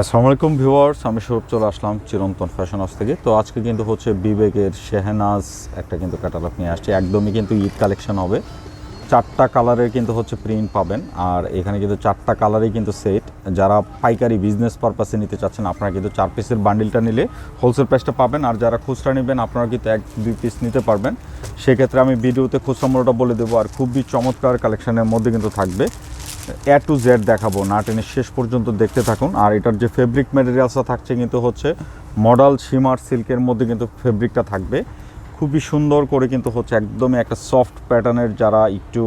আসসালামু আলাইকুম ভিউয়ার্স, আমি সৌরভ, চলে আসলাম চিরন্তন ফ্যাশন হাউস থেকে। তো আজকে কিন্তু হচ্ছে বিবেকের শেহনাজ একটা কিন্তু ক্যাটালগ নিয়ে আসছে। একদমই কিন্তু ঈদ কালেকশন হবে। চারটা কালারের কিন্তু হচ্ছে প্রিন্ট পাবেন। আর এখানে কিন্তু চারটা কালারই কিন্তু সেট যারা পাইকারি বিজনেস পারপাসে নিতে চাচ্ছেন, আপনারা কিন্তু চার পিসের বান্ডিলটা নিলে হোলসেল প্রাইসটা পাবেন। আর যারা খুচরা নেবেন, আপনারা কিন্তু এক, দুই পিস নিতে পারবেন। সেক্ষেত্রে আমি ভিডিওতে খুচরা মূল্যটা বলে দেবো। আর খুবই চমৎকার কালেকশনের মধ্যে কিন্তু থাকবে। এ টু জেড দেখাবো না টেনে শেষ পর্যন্ত দেখতে থাকুন। আর এটার যে ফেব্রিক ম্যাটেরিয়ালসটা থাকছে কিন্তু হচ্ছে মডাল শিমার সিল্কের মধ্যে কিন্তু ফেব্রিকটা থাকবে। খুবই সুন্দর করে কিন্তু হচ্ছে একদমই একটা সফট প্যাটার্নের যারা একটু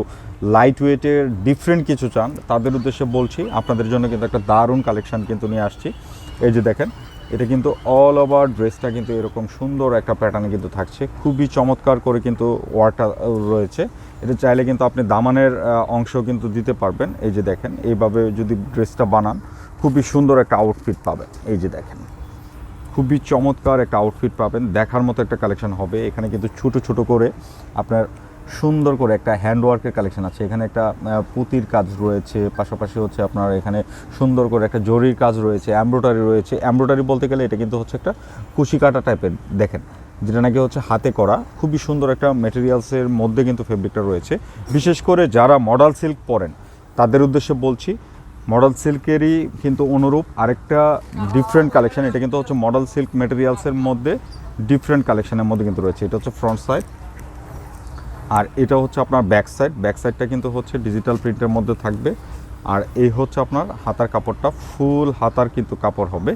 লাইট ওয়েটের ডিফারেন্ট কিছু চান, তাদের উদ্দেশ্যে বলছি, আপনাদের জন্য কিন্তু একটা দারুণ কালেকশান কিন্তু নিয়ে আসছি। এই যে দেখেন এটা কিন্তু অল ওভার ড্রেসটা কিন্তু এরকম সুন্দর একটা প্যাটার্নে কিন্তু থাকছে। খুবই চমৎকার করে কিন্তু ওয়ারটা রয়েছে। এটা চাইলে কিন্তু আপনি দামানের অংশ কিন্তু দিতে পারবেন। এই যে দেখেন, এইভাবে যদি ড্রেসটা বানান, খুবই সুন্দর একটা আউটফিট পাবেন। এই যে দেখেন, খুবই চমৎকার একটা আউটফিট পাবেন। দেখার মতো একটা কালেকশন হবে। এখানে কিন্তু ছোট ছোট করে আপনার সুন্দর করে একটা হ্যান্ডওয়ার্কের কালেকশন আছে। এখানে একটা পুতির কাজ রয়েছে, পাশাপাশি হচ্ছে আপনার এখানে সুন্দর করে একটা জরির কাজ রয়েছে, এমব্রয়ডারি রয়েছে। এমব্রয়ডারি বলতে গেলে এটা কিন্তু হচ্ছে একটা কুশি কাটা টাইপের, দেখেন। যেটা নাকি হচ্ছে হাতে করা, খুবই সুন্দর একটা মেটেরিয়ালসের মধ্যে কিন্তু ফেব্রিকটা রয়েছে। বিশেষ করে যারা মডাল সিল্ক পরেন, তাদের উদ্দেশ্যে বলছি মডেল সিল্কেরই কিন্তু অনুরূপ আরেকটা ডিফারেন্ট কালেকশন এটা কিন্তু হচ্ছে মডেল সিল্ক মেটেরিয়ালসের মধ্যে ডিফারেন্ট কালেকশনের মধ্যে কিন্তু রয়েছে। এটা হচ্ছে ফ্রন্ট সাইড আর এটা হচ্ছে আপনার ব্যাক সাইড ব্যাক সাইডটা কিন্তু হচ্ছে ডিজিটাল প্রিন্টের মধ্যে থাকবে। আর এই হচ্ছে আপনার হাতার কাপড়টা ফুল হাতার কিন্তু কাপড় হবে।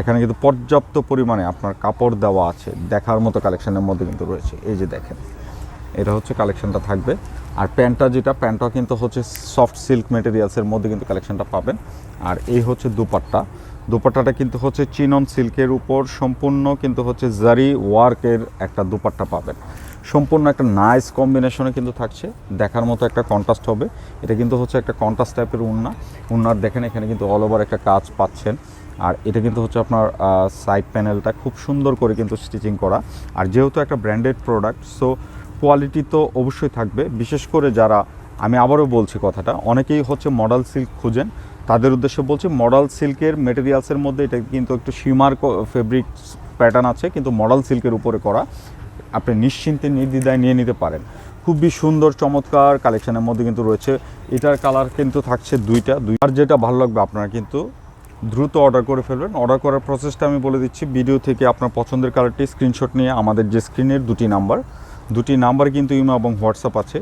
এখানে কিন্তু পর্যাপ্ত পরিমাণে আপনার কাপড় দেওয়া আছে। দেখার মতো কালেকশনের মধ্যে কিন্তু রয়েছে। এই যে দেখেন, এটা হচ্ছে কালেকশনটা থাকবে। আর প্যান্টটা যেটা, প্যান্টটা কিন্তু হচ্ছে সফট সিল্ক মেটেরিয়ালসের মধ্যে কিন্তু কালেকশনটা পাবেন। আর এই হচ্ছে দুপাট্টা। দুপাট্টাটা কিন্তু হচ্ছে চিনন সিল্কের উপর সম্পূর্ণ কিন্তু হচ্ছে জারি ওয়ার্কের একটা দুপাট্টা পাবেন। সম্পূর্ণ একটা নাইস কম্বিনেশনে কিন্তু থাকছে। দেখার মতো একটা কন্ট্রাস্ট হবে। এটা কিন্তু হচ্ছে একটা কন্ট্রাস্ট টাইপের উন্না। উন্নার দেখেন, এখানে কিন্তু অল ওভার একটা কাজ পাচ্ছেন। আর এটা কিন্তু হচ্ছে আপনার সাইড প্যানেলটা খুব সুন্দর করে কিন্তু স্টিচিং করা। আর যেহেতু একটা ব্র্যান্ডেড প্রোডাক্ট সো কোয়ালিটি তো অবশ্যই থাকবে। বিশেষ করে যারা, আমি আবারও বলছি কথাটা, অনেকেই হচ্ছে মডেল সিল্ক খুঁজেন। তাদের উদ্দেশ্যে বলছি মডেল সিল্কের মেটেরিয়ালসের মধ্যে এটা কিন্তু একটু সীমার ফেব্রিক প্যাটার্ন আছে, কিন্তু মডেল সিল্কের উপরে করা। আপনি নিশ্চিন্তে নির্দ্বিধায় নিয়ে নিতে পারেন। খুবই সুন্দর, চমৎকার কালেকশনের মধ্যে কিন্তু রয়েছে। এটার কালার কিন্তু থাকছে দুইটা। দুই আর যেটা ভালো লাগবে আপনারা কিন্তু দ্রুত অর্ডার করে ফেলবেন। অর্ডার করার প্রসেসটা আমি বলে দিচ্ছি। ভিডিও থেকে আপনার পছন্দের কালারটি স্ক্রিনশট নিয়ে আমাদের যে স্ক্রিনের দুটি নাম্বার দুটি নাম্বার কিন্তু ইমো এবং হোয়াটসঅ্যাপ আছে।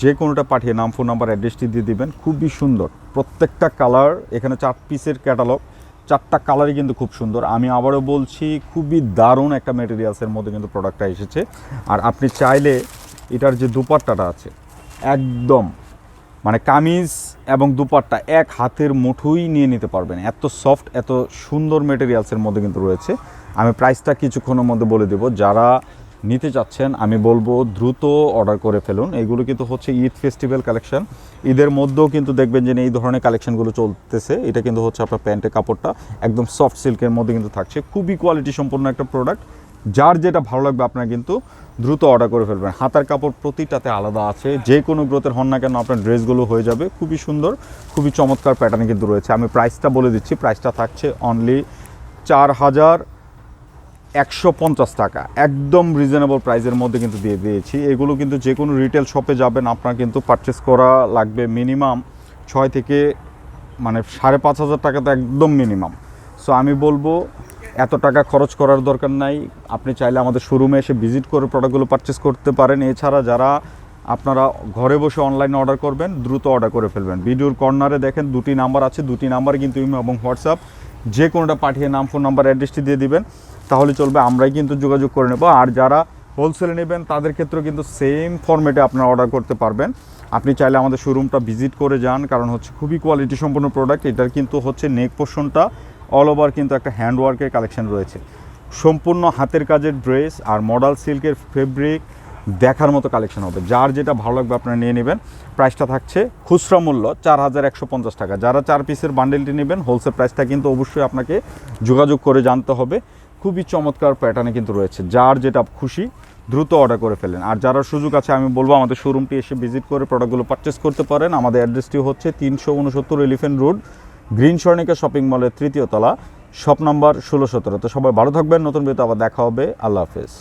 যে কোনোটা পাঠিয়ে নাম ফোন নাম্বার অ্যাড্রেসটি দিয়ে দিবেন। খুবই সুন্দর। প্রত্যেকটা কালার, এখানে চার পিসের ক্যাটালগ চারটা কালারই কিন্তু খুব সুন্দর। আমি আবারও বলছি, খুবই দারুণ একটা মেটেরিয়ালসের মধ্যে কিন্তু প্রোডাক্টটা এসেছে। আর আপনি চাইলে এটার যে দুপাট্টাটা আছে, একদম মানে কামিজ এবং দুপাট্টা এক হাতের মুঠোই নিয়ে নিতে পারবেন। এত সফট এত সুন্দর মেটেরিয়ালসের মধ্যে কিন্তু রয়েছে। আমি প্রাইসটা কিছুক্ষণের মধ্যে বলে দেবো। যারা নিতে চাচ্ছেন আমি বলব দ্রুত অর্ডার করে ফেলুন। এগুলো কিন্তু হচ্ছে ঈদ ফেস্টিভ্যাল কালেকশন ঈদের মধ্যেও কিন্তু দেখবেন যে এই ধরনের কালেকশনগুলো চলতেছে। এটা কিন্তু হচ্ছে আপনার প্যান্টের কাপড়টা একদম সফট সিল্কের মধ্যে কিন্তু থাকছে। খুবই কোয়ালিটি সম্পন্ন একটা প্রোডাক্ট যার যেটা ভালো লাগবে আপনারা কিন্তু দ্রুত অর্ডার করে ফেলবেন। হাতার কাপড় প্রতিটাতে আলাদা আছে। যে কোনো গ্রোথের হন না কেন আপনার ড্রেসগুলো হয়ে যাবে। খুবই সুন্দর, খুবই চমৎকার প্যাটার্ন কিন্তু রয়েছে। আমি প্রাইসটা বলে দিচ্ছি। প্রাইসটা থাকছে অনলি চার হাজার একশো পঞ্চাশ টাকা। একদম রিজনেবল প্রাইসের মধ্যে কিন্তু দিয়ে দিয়েছি। এগুলো কিন্তু যে কোনো রিটেল শপে যাবেন, আপনার কিন্তু পারচেস করা লাগবে মিনিমাম ছয় থেকে মানে সাড়ে পাঁচ হাজার টাকা তো একদম মিনিমাম সো আমি বলব, এত টাকা খরচ করার দরকার নাই। আপনি চাইলে আমাদের শোরুমে এসে ভিজিট করে প্রোডাক্টগুলো পারচেস করতে পারেন। এছাড়া যারা আপনারা ঘরে বসে অনলাইনে অর্ডার করবেন, দ্রুত অর্ডার করে ফেলবেন। ভিডিওর কর্নারে দেখেন দুটি নাম্বার আছে। দুটি নাম্বার কিন্তু এবং হোয়াটসঅ্যাপ। যে কোনোটা পাঠিয়ে নাম ফোন নাম্বার অ্যাড্রেসটি দিয়ে দিবেন। তাহলে চলবে, আমরাই কিন্তু যোগাযোগ করে নেব। আর যারা হোলসেলে নেবেন, তাদের ক্ষেত্রেও কিন্তু সেম ফরম্যাটে আপনারা অর্ডার করতে পারবেন। আপনি চাইলে আমাদের শোরুমটা ভিজিট করে যান, কারণ হচ্ছে খুবই কোয়ালিটি সম্পন্ন প্রোডাক্ট এটার কিন্তু হচ্ছে নেক পোর্শনটা অল ওভার কিন্তু একটা হ্যান্ডওয়ার্কের কালেকশন রয়েছে। সম্পূর্ণ হাতের কাজের ড্রেস আর মডাল সিল্কের ফেব্রিক দেখার মতো কালেকশন হবে। যার যেটা ভালো লাগবে আপনারা নিয়ে নেবেন। প্রাইসটা থাকছে খুচরা মূল্য চার হাজার একশো পঞ্চাশ টাকা। যারা চার পিসের বান্ডেলটি নেবেন হোলসেল প্রাইসটা কিন্তু অবশ্যই আপনাকে যোগাযোগ করে জানতে হবে। খুবই চমৎকার প্যাটার্নে কিন্তু রয়েছে। যার যেটা খুশি দ্রুত অর্ডার করে ফেলেন আর যারা সুযোগ আছে, আমি বলব আমাদের শোরুমটি এসে ভিজিট করে প্রোডাক্টগুলো পারচেস করতে পারেন। আমাদের অ্যাড্রেসটি হচ্ছে তিনশো উনসত্তর elephant road green Swarnika shopping মলের তৃতীয় তলা শপ নাম্বার ষোলো সতেরো। তো সবাই ভালো থাকবেন, নতুন বিয়েতে আবার দেখা হবে। আল্লাহ হাফেজ।